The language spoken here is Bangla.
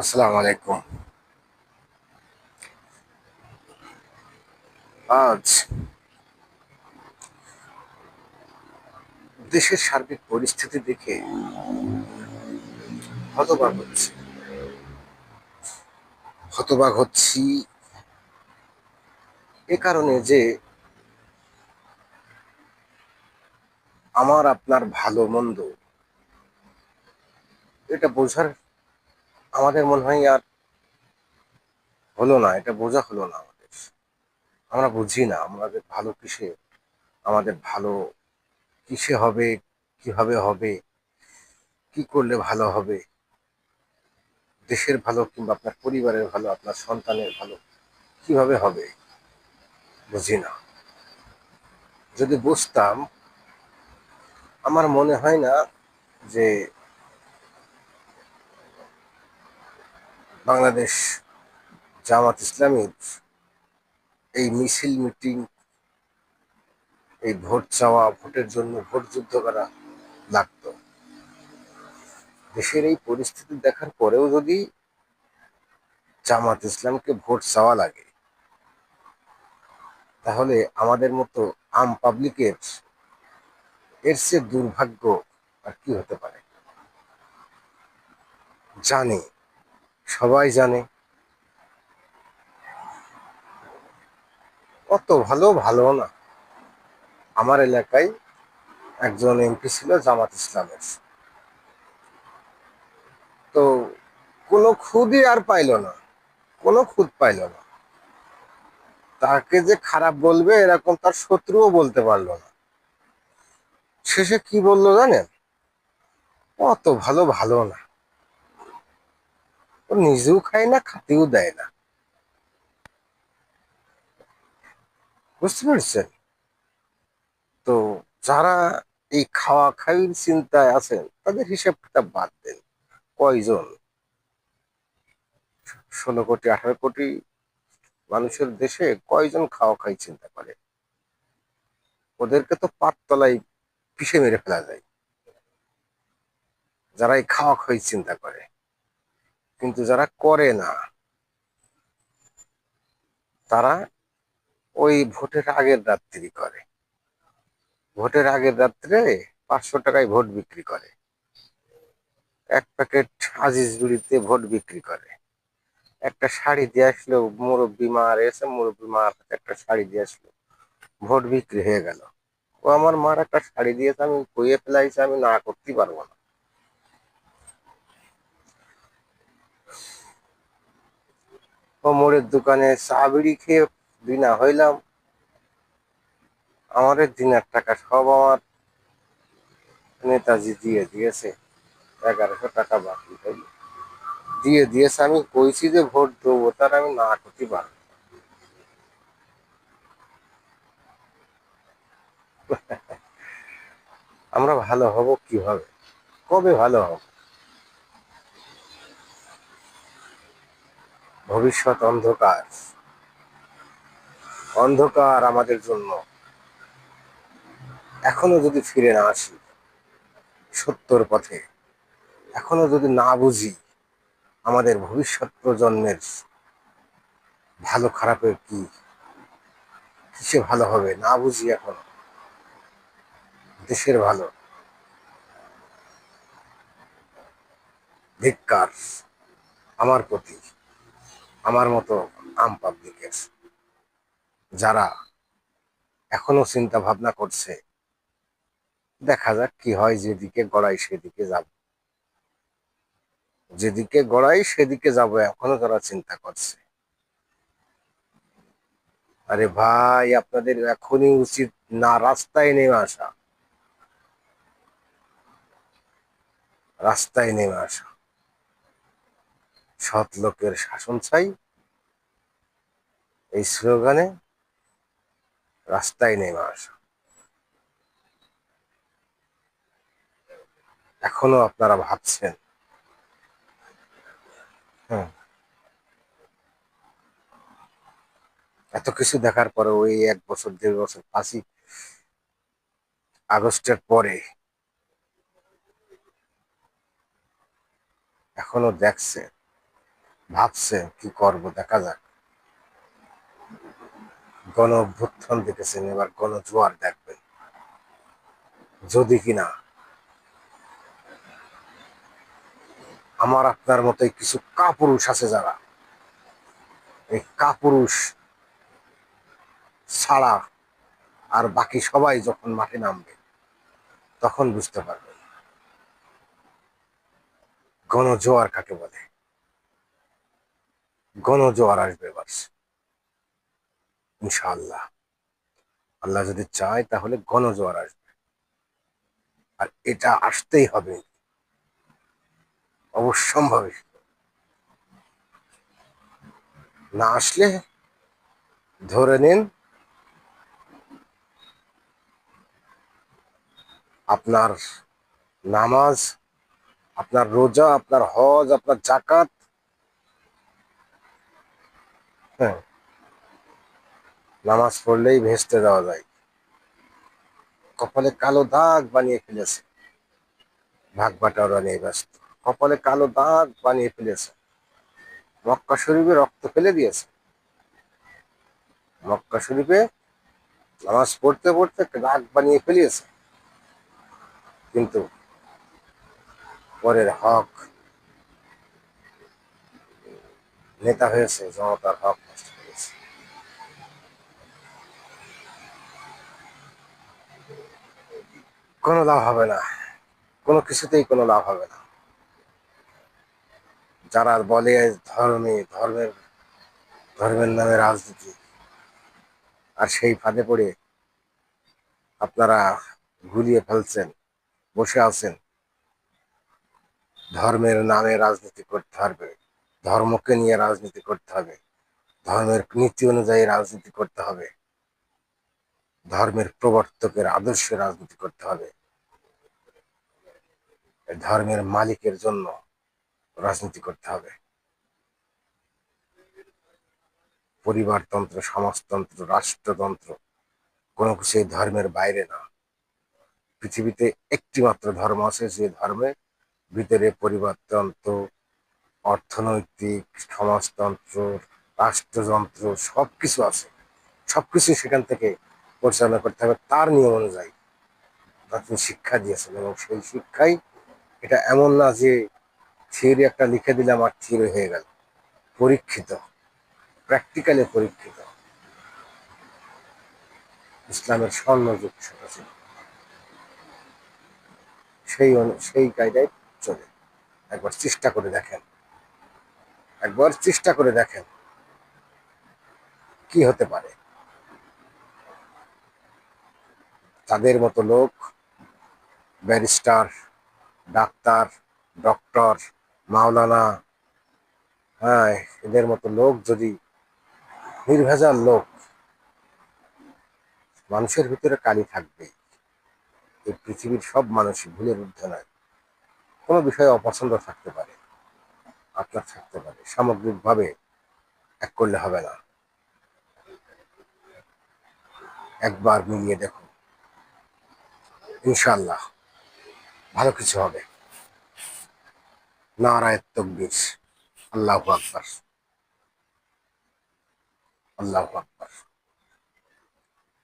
আসসালামু আলাইকুম। আজ দেশের সার্বিক পরিস্থিতি দেখে হতবাক হচ্ছি। হতবাক হচ্ছি এ কারণে যে আমার আপনার ভালো মন্দ এটা বোঝার আমাদের মনে হয় আর হলো না, এটা বোঝা হলো না আমাদের। আমরা বুঝি না আমাদের ভালো কিসে, আমাদের ভালো কিসে হবে, কীভাবে হবে, কি করলে ভালো হবে? দেশের ভালো কিংবা আপনার পরিবারের ভালো, আপনার সন্তানের ভালো, কীভাবে হবে? বুঝি না। যদি বুঝতাম, আমার মনে হয় না যে বাংলাদেশ জামাত ইসলামীর এই মিছিল মিটিং, এই ভোট চাওয়া, ভোটের জন্য ভোট যুদ্ধ করা লাগতো। দেশের এই পরিস্থিতি দেখার পরেও যদি জামাত ইসলামকে ভোট চাওয়া লাগে, তাহলে আমাদের মতো আম পাবলিকের এর চেয়ে দুর্ভাগ্য আর কি হতে পারে? জানি। সবাই জানে। কত ভালো ভালো না। আমার এলাকায় একজন এমপি ছিল জামাত ইসলামের। তো কোনো খুদই আর পাইল না। কোনো খুদ পাইল না। তাকে যে খারাপ বলবে এরকম তার শত্রুও বলতে পারল না। শেষে কি বলল জানেন? অত ভালো ভালো না। ও নিজেও খায় না, খাতেও দেয় না। বুঝতে পারছেন? তো যারা এই খাওয়া খাওয়ির চিন্তায় আছেন, তাদের হিসাব কিতাব বাদ দেন। কয়জন? ষোলো কোটি, আঠারো কোটি মানুষের দেশে কয়জন খাওয়া খাই চিন্তা করে? ওদেরকে তো পাততলায় পিষে মেরে ফেলা যায়। যারা এই খাওয়া খাই চিন্তা করে। কিন্তু যারা করে না, তারা ওই ভোটের আগের রাত্রি করে। ভোটের আগের রাত্রে পাঁচশো টাকায় ভোট বিক্রি করে। এক প্যাকেট আজিজ বিড়িতে ভোট বিক্রি করে। একটা শাড়ি দিয়ে আসলো মুরব্বী মা, আর এসে মুরব্বী মার একটা শাড়ি দিয়ে আসলো, ভোট বিক্রি হয়ে গেল। ও আমার মার একটা শাড়ি দিয়েছে, আমি কইয়ে ফেলাইছি, আমি না করতেই পারব না। ও মোড়ের দোকানে চা খেয়ে বিনা হইলাম। আমার দিনের টাকা সব আমার। নেতাজি দিয়ে দিয়েছে, এগারোশো টাকা বাকি হইল। দিয়ে দিয়েছে, আমি কইছি যে ভোট দেবো, তার আমি না করতে পারব। আমরা ভালো হব কীভাবে? কবে ভালো হব? ভবিষ্যৎ অন্ধকার। অন্ধকার আমাদের জন্য। এখনও যদি ফিরে না আসি, সত্যর পথে, এখনও যদি না বুঝি আমাদের ভবিষ্যৎ প্রজন্মের ভালো খারাপের কি, কিসে ভালো হবে, না বুঝি এখন। দেশের ভালো। ধিক্কার আমার প্রতি। আমার মতো আম পাবলিকের যারা এখনও চিন্তা ভাবনা করছে, দেখা যাক কি হয় যেদিকে গড়াই সেদিকে যাব। যেদিকে গড়াই সেদিকে যাব এখনও তারা চিন্তা করছে। আরে ভাই, আপনাদের এখনই উচিত না রাস্তায় নেমে আসা। রাস্তায় নেমে আসা। সৎ লোকের শাসন চাই এই স্লোগানে রাস্তায় নেমে আসা। এখনও আপনারা ভাবছেন? হুম। এত কিছু দেখার পরে ওই এক বছর, দেড় বছর, পাঁচই আগস্টের পরে এখনও দেখছে ভাবছে কি করব, দেখা যাক। গণ অভ্যুত্থান দেখেছেন, এবার গণ জোয়ার দেখবেন। যদি কিনা আমার আপনার মতোই কিছু কাপুরুষ আছে যারা, এই কাপুরুষ ছাড়া আর বাকি সবাই যখন মাঠে নামবে, তখন বুঝতে পারবে গণজোয়ার কাকে বলে। গণজোয়ার আসবে এবার। ইনশাআল্লাহ। আল্লাহ যদি চায় তাহলে গণজোয়ার আসবে। আর এটা আসতেই হবে। অবশ্যম্ভাবী। না আসলে ধরে নিন আপনার নামাজ, আপনার রোজা, আপনার হজ, আপনার জাকাত হ্যাঁ নামাজ পড়লেই ভেস্তে দেওয়া যায়। কপালে কালো দাগ বানিয়ে ফেলেছে। ভাগ বাটাওরা নিয়ে ব্যস্ত। কপালে কালো দাগ বানিয়ে ফেলেছে। মক্কা শরীফে রক্ত ফেলে দিয়েছে। মক্কা শরীফে নামাজ পড়তে পড়তে দাগ বানিয়ে ফেলিয়েছে। কিন্তু পরের হক নেতা হয়েছে জনতার হক নষ্ট করেছে কোনো লাভ হবে না। কোনো কিছুতেই কোনো লাভ হবে না। যারা বলে ধর্মে, ধর্মের ধর্মের নামে রাজনীতি, আর সেই ফাঁদে পড়ে আপনারা গুলিয়ে ফেলছেন, বসে আছেন, ধর্মের নামে রাজনীতি করতে হবে, ধর্মকে নিয়ে রাজনীতি করতে হবে, ধর্মের নীতি অনুযায়ী রাজনীতি করতে হবে, ধর্মের প্রবর্তকের আদর্শে রাজনীতি করতে হবে ধর্মের মালিকের জন্য রাজনীতি করতে হবে। পরিবারতন্ত্র, সমাজতন্ত্র, রাষ্ট্রতন্ত্র, কোনো কিছু ধর্মের বাইরে না। পৃথিবীতে একটি মাত্র ধর্ম আছে, যে ধর্মে ভিতরে পরিবারতন্ত্র, অর্থনৈতিক, সমাজতন্ত্র, রাষ্ট্রযন্ত্র সবকিছু আছে। সবকিছু সেখান থেকে পরিচালনা করতে হবে। তার নিয়ম অনুযায়ী তা শিক্ষা দিয়েছেন এবং সেই শিক্ষাই এটা এমন না যে থিওরি একটা লিখে দিলাম আর থিওরি হয়ে গেল। পরীক্ষিত। প্র্যাকটিক্যালি পরীক্ষিত। ইসলামের স্বর্ণযুগ সেটা ছিল। সেই সেই কায়দায় চলে। একবার চেষ্টা করে দেখেন। একবার চেষ্টা করে দেখেন। কি হতে পারে? তাদের মতো লোক, ব্যারিস্টার ডাক্তার, ডক্টর, মাওলানা হ্যাঁ এদের মতো লোক যদি নির্ভেজাল লোক, মানুষের ভিতরে কালি থাকবে। এই পৃথিবীর সব মানুষই ভুলের ঊর্ধ্বে নয়। কোনো বিষয়ে অপছন্দ থাকতে পারে আপনার থাকতে পারে, সামগ্রিকভাবে এক করলে হবে না। একবার মিলিয়ে দেখুন ইনশাল্লাহ ভালো কিছু হবে। নারায় তকবীর। আল্লাহ আকবর। আল্লাহ আকবার।